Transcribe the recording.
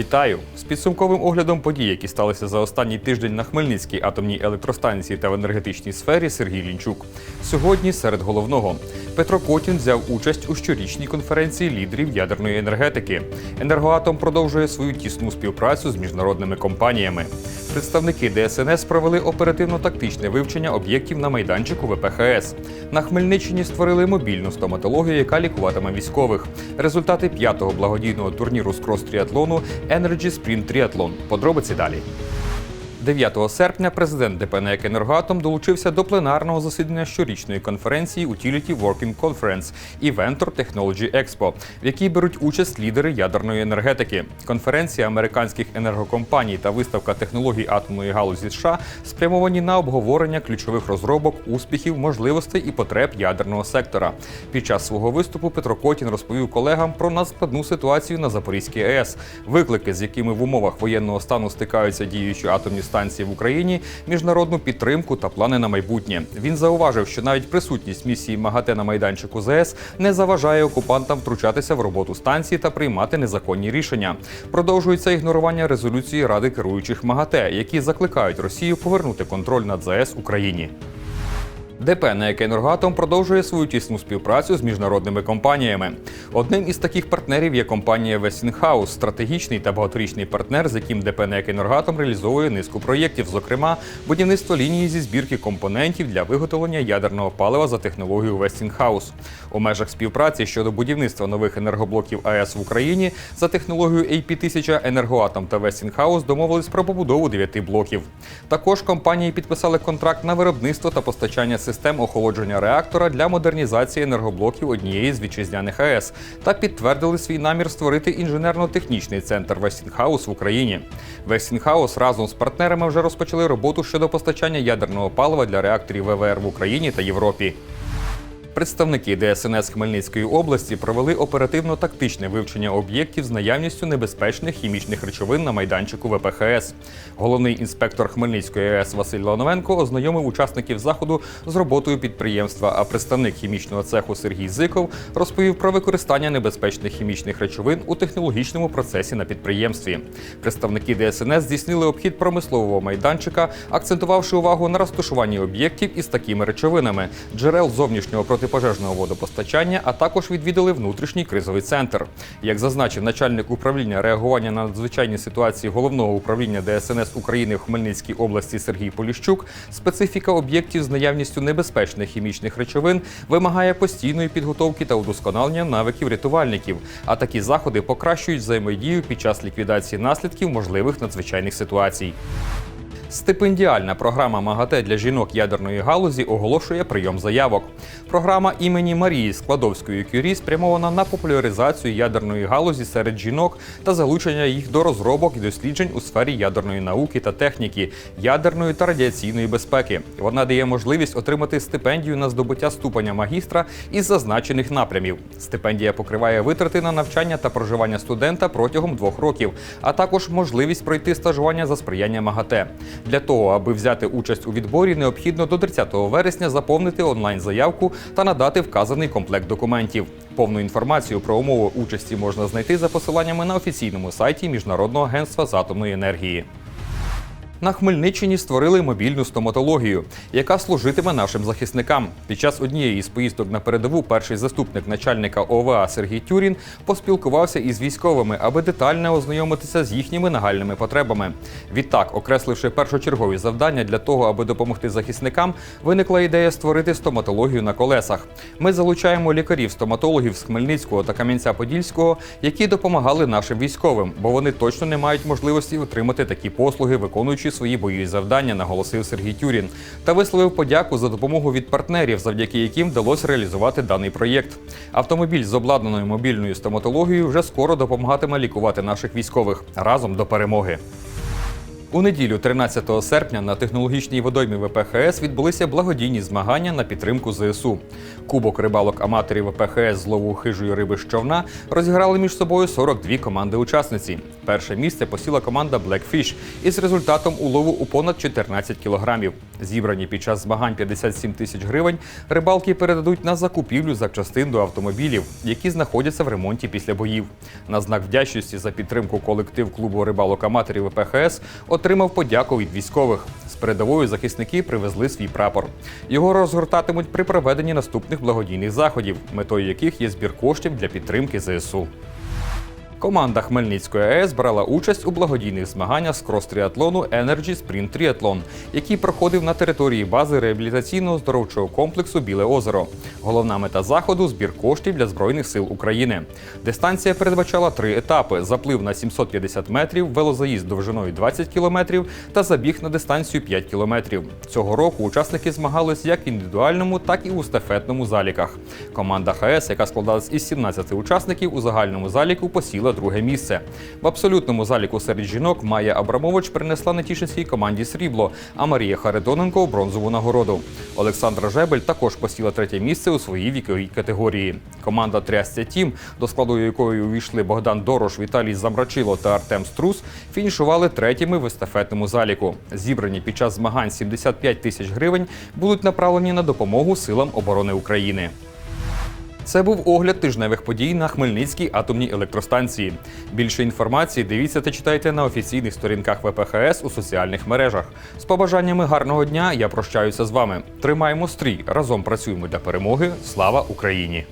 Вітаю з підсумковим оглядом подій, які сталися за останній тиждень на Хмельницькій атомній електростанції та в енергетичній сфері Сергій Лінчук. Сьогодні серед головного Петро Котін взяв участь у щорічній конференції лідерів ядерної енергетики. Енергоатом продовжує свою тісну співпрацю з міжнародними компаніями. Представники ДСНС провели оперативно-тактичне вивчення об'єктів на майданчику ВПХС. На Хмельниччині створили мобільну стоматологію, яка лікуватиме військових. Результати п'ятого благодійного турніру з крос-тріатлону Energy Sprint Triathlon. Подробиці далі. 9 серпня президент ДП «НЕК «Енергоатом» долучився до пленарного засідання щорічної конференції Utility Working Conference і Venture Technology Expo, в якій беруть участь лідери ядерної енергетики. Конференція американських енергокомпаній та виставка технологій атомної галузі США спрямовані на обговорення ключових розробок, успіхів, можливостей і потреб ядерного сектора. Під час свого виступу Петро Котін розповів колегам про надскладну ситуацію на Запорізькій АЕС, виклики, з якими в умовах воєнного стану стикаються діючі атомні станції в Україні, міжнародну підтримку та плани на майбутнє. Він зауважив, що навіть присутність місії МАГАТЕ на майданчику ЗС не заважає окупантам втручатися в роботу станції та приймати незаконні рішення. Продовжується ігнорування резолюції Ради керуючих МАГАТЕ, які закликають Росію повернути контроль над ЗС Україні. ДП «НЕК «Енергоатом» продовжує свою тісну співпрацю з міжнародними компаніями. Одним із таких партнерів є компанія Westinghouse, стратегічний та багаторічний партнер, з яким ДП «НЕК «Енергоатом» реалізовує низку проєктів, зокрема будівництво лінії зі збірки компонентів для виготовлення ядерного палива за технологією Westinghouse. У межах співпраці щодо будівництва нових енергоблоків АЕС в Україні за технологією AP1000 «Енергоатом» та Westinghouse домовились про побудову дев'яти блоків. Також компанії підписали контракт на виробництво та постачання систем охолодження реактора для модернізації енергоблоків однієї з вітчизняних АЕС та підтвердили свій намір створити інженерно-технічний центр Westinghouse в Україні. Westinghouse разом з партнерами вже розпочали роботу щодо постачання ядерного палива для реакторів ВВР в Україні та Європі. Представники ДСНС Хмельницької області провели оперативно-тактичне вивчення об'єктів з наявністю небезпечних хімічних речовин на майданчику ВПХС. Головний інспектор Хмельницької АЕС Василь Лановенко ознайомив учасників заходу з роботою підприємства. А представник хімічного цеху Сергій Зиков розповів про використання небезпечних хімічних речовин у технологічному процесі на підприємстві. Представники ДСНС здійснили обхід промислового майданчика, акцентувавши увагу на розташуванні об'єктів із такими речовинами, джерел зовнішнього протипожежного водопостачання, а також відвідали внутрішній кризовий центр. Як зазначив начальник управління реагування на надзвичайні ситуації головного управління ДСНС України в Хмельницькій області Сергій Поліщук, специфіка об'єктів з наявністю небезпечних хімічних речовин вимагає постійної підготовки та удосконалення навиків рятувальників. А такі заходи покращують взаємодію під час ліквідації наслідків можливих надзвичайних ситуацій. Стипендіальна програма МАГАТЕ для жінок ядерної галузі оголошує прийом заявок. Програма імені Марії Складовської Кюрі спрямована на популяризацію ядерної галузі серед жінок та залучення їх до розробок і досліджень у сфері ядерної науки та техніки, ядерної та радіаційної безпеки. Вона дає можливість отримати стипендію на здобуття ступеня магістра із зазначених напрямів. Стипендія покриває витрати на навчання та проживання студента протягом двох років, а також можливість пройти стажування за сприяння МАГАТЕ. Для того, аби взяти участь у відборі, необхідно до 30 вересня заповнити онлайн-заявку та надати вказаний комплект документів. Повну інформацію про умови участі можна знайти за посиланнями на офіційному сайті Міжнародного агентства з атомної енергії. На Хмельниччині створили мобільну стоматологію, яка служитиме нашим захисникам. Під час однієї із поїздок на передову перший заступник начальника ОВА Сергій Тюрін поспілкувався із військовими, аби детально ознайомитися з їхніми нагальними потребами. Відтак, окресливши першочергові завдання для того, аби допомогти захисникам, виникла ідея створити стоматологію на колесах. Ми залучаємо лікарів-стоматологів з Хмельницького та Кам'янця-Подільського, які допомагали нашим військовим, бо вони точно не мають можливості отримати такі послуги, виконуючи свої бойові завдання, наголосив Сергій Тюрін та висловив подяку за допомогу від партнерів, завдяки яким вдалося реалізувати даний проєкт. Автомобіль з обладнаною мобільною стоматологією вже скоро допомагатиме лікувати наших військових разом до перемоги. У неділю, 13 серпня, на технологічній водоймі ВПХС відбулися благодійні змагання на підтримку ЗСУ. Кубок рибалок аматорів ВПХС з лову хижої риби з човна розіграли між собою 42 команди-учасниці. Перше місце посіла команда Blackfish із результатом улову у понад 14 кілограмів. Зібрані під час змагань 57 тисяч гривень рибалки передадуть на закупівлю запчастин до автомобілів, які знаходяться в ремонті після боїв. На знак вдячності за підтримку колектив клубу рибалок аматорів ВПХС отримав подяку від військових. З передової захисники привезли свій прапор. Його розгортатимуть при проведенні наступних благодійних заходів, метою яких є збір коштів для підтримки ЗСУ. Команда Хмельницької АЕС брала участь у благодійних змаганнях з крос-тріатлону Energy Sprint Triathlon, який проходив на території бази реабілітаційного здоровчого комплексу Біле озеро. Головна мета заходу збір коштів для Збройних сил України. Дистанція передбачала три етапи: заплив на 750 метрів, велозаїзд довжиною 20 кілометрів та забіг на дистанцію 5 кілометрів. Цього року учасники змагались як в індивідуальному, так і у стафетному заліках. Команда ХС, яка складалась із 17 учасників, у загальному заліку посіла друге місце. В абсолютному заліку серед жінок Майя Абрамович принесла Нетішинській команді срібло, а Марія Харитоненко бронзову нагороду. Олександра Жебель також посіла третє місце у своїй віковій категорії. Команда Трястя Тім, до складу якої увійшли Богдан Дорош, Віталій Замрачило та Артем Струс, фінішували третіми в естафетному заліку. Зібрані під час змагань 75 тисяч гривень будуть направлені на допомогу силам оборони України. Це був огляд тижневих подій на Хмельницькій атомній електростанції. Більше інформації дивіться та читайте на офіційних сторінках ВПХС у соціальних мережах. З побажаннями гарного дня я прощаюся з вами. Тримаємо стрій, разом працюємо для перемоги. Слава Україні!